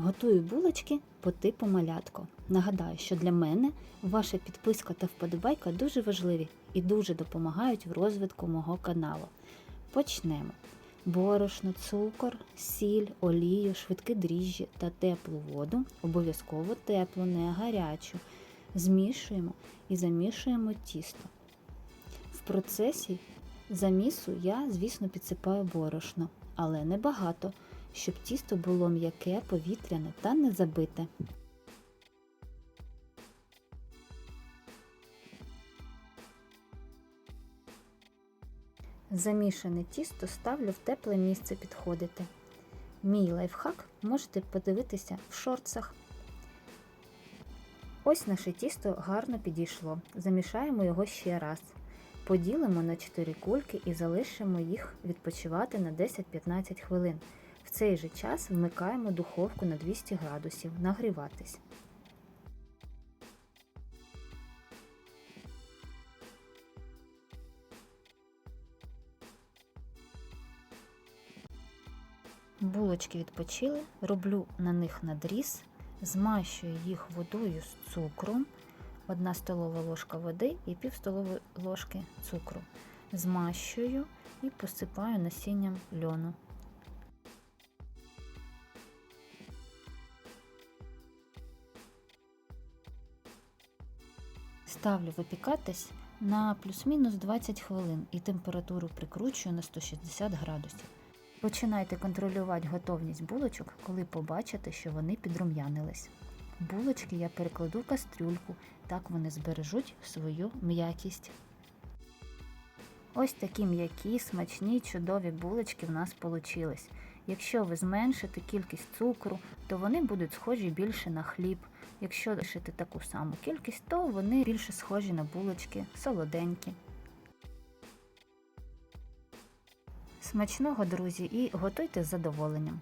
Готую булочки по типу малятко. Нагадаю, що для мене ваша підписка та вподобайка дуже важливі і дуже допомагають в розвитку мого каналу. Почнемо. Борошно, цукор, сіль, олію, швидкі дріжджі та теплу воду, обов'язково теплу, не гарячу. Змішуємо і замішуємо тісто. В процесі замісу я, звісно, підсипаю борошно, але не багато, щоб тісто було м'яке, повітряне та не забите. Замішане тісто ставлю в тепле місце підходити. Мій лайфхак можете подивитися в шорцах. Ось наше тісто гарно підійшло. Замішаємо його ще раз. Поділимо на 4 кульки і залишимо їх відпочивати на 10-15 хвилин. В цей же час вмикаємо духовку на 200 градусів нагріватись. Булочки відпочили, роблю на них надріз, змащую їх водою з цукром, 1 столова ложка води і пів столової ложки цукру. Змащую і посипаю насінням льону. Ставлю випікатись на плюс-мінус 20 хвилин і температуру прикручую на 160 градусів. Починайте контролювати готовність булочок, коли побачите, що вони підрум'янились. Булочки я перекладу в кастрюльку, так вони збережуть свою м'якість. Ось такі м'які, смачні, чудові булочки в нас получились. Якщо ви зменшите кількість цукру, то вони будуть схожі більше на хліб. Якщо лишити таку саму кількість, то вони більше схожі на булочки, солоденькі. Смачного, друзі, і готуйте з задоволенням.